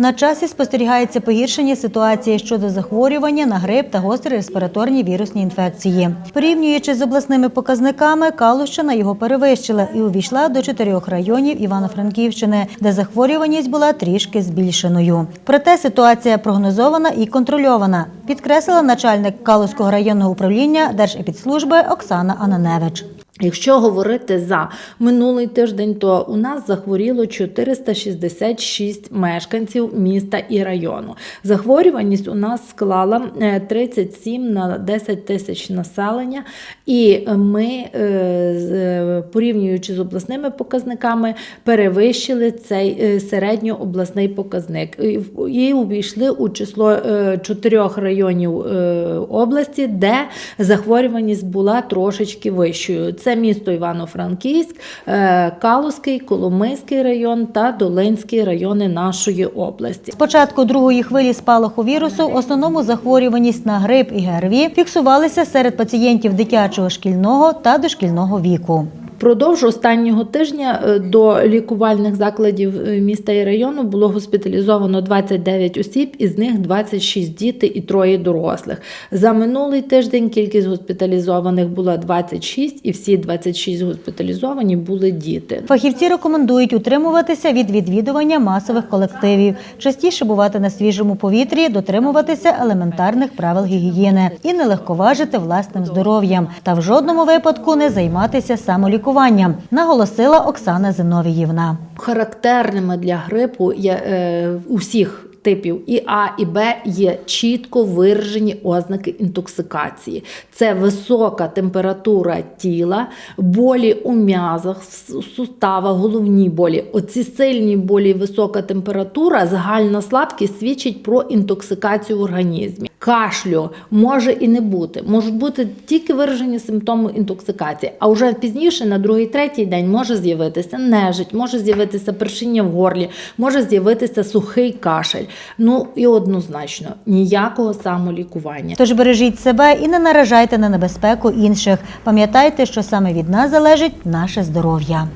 На часі спостерігається погіршення ситуації щодо захворювання на грип та гострі респіраторні вірусні інфекції. Порівнюючи з обласними показниками, Калущина його перевищила і увійшла до чотирьох районів Івано-Франківщини, де захворюваність була трішки збільшеною. Проте ситуація прогнозована і контрольована, підкреслила начальник Калузького районного управління Держепідслужби Оксана Ананевич. Якщо говорити за минулий тиждень, то у нас захворіло 466 мешканців міста і району. Захворюваність у нас склала е, 37 на 10 тисяч населення, і ми, е, е, порівнюючи з обласними показниками, перевищили цей е, середньообласний показник І увійшли у число е, чотирьох районів е, області, де захворюваність була трошечки вищою. Це місто Івано-Франківськ, е, Калузький, Коломийський район та Долинські райони нашої області. З початку другої хвилі спалаху вірусу в основному захворюваність на грип і ГРВІ фіксувалися серед пацієнтів дитячого шкільного та дошкільного віку. Впродовж останнього тижня е, до лікувальних закладів е, міста і району було госпіталізовано 29 осіб, із них 26 діти і троє дорослих. За минулий тиждень кількість госпіталізованих була 26, і всі 26 госпіталізовані були діти. Фахівці рекомендують утримуватися від відвідування масових колективів, частіше бувати на свіжому повітрі, дотримуватися елементарних правил гігієни і не легковажити власним здоров'ям та в жодному випадку не займатися самолікуванням, наголосила Оксана Зиновіївна. Характерними для грипу є е, усіх. Типів і А, і Б є чітко виражені ознаки інтоксикації. Це висока температура тіла, болі у м'язах, суставах, головні болі. Оці сильні болі висока температура, загальна слабкість свідчить про інтоксикацію в організмі. Кашлю може і не бути, можуть бути тільки виражені симптоми інтоксикації. А вже пізніше, на другий, третій день, може з'явитися нежить, може з'явитися першиння в горлі, може з'явитися сухий кашель. Ну і однозначно ніякого самолікування. Тож бережіть себе і не наражайте на небезпеку інших. Пам'ятайте, що саме від нас залежить наше здоров'я.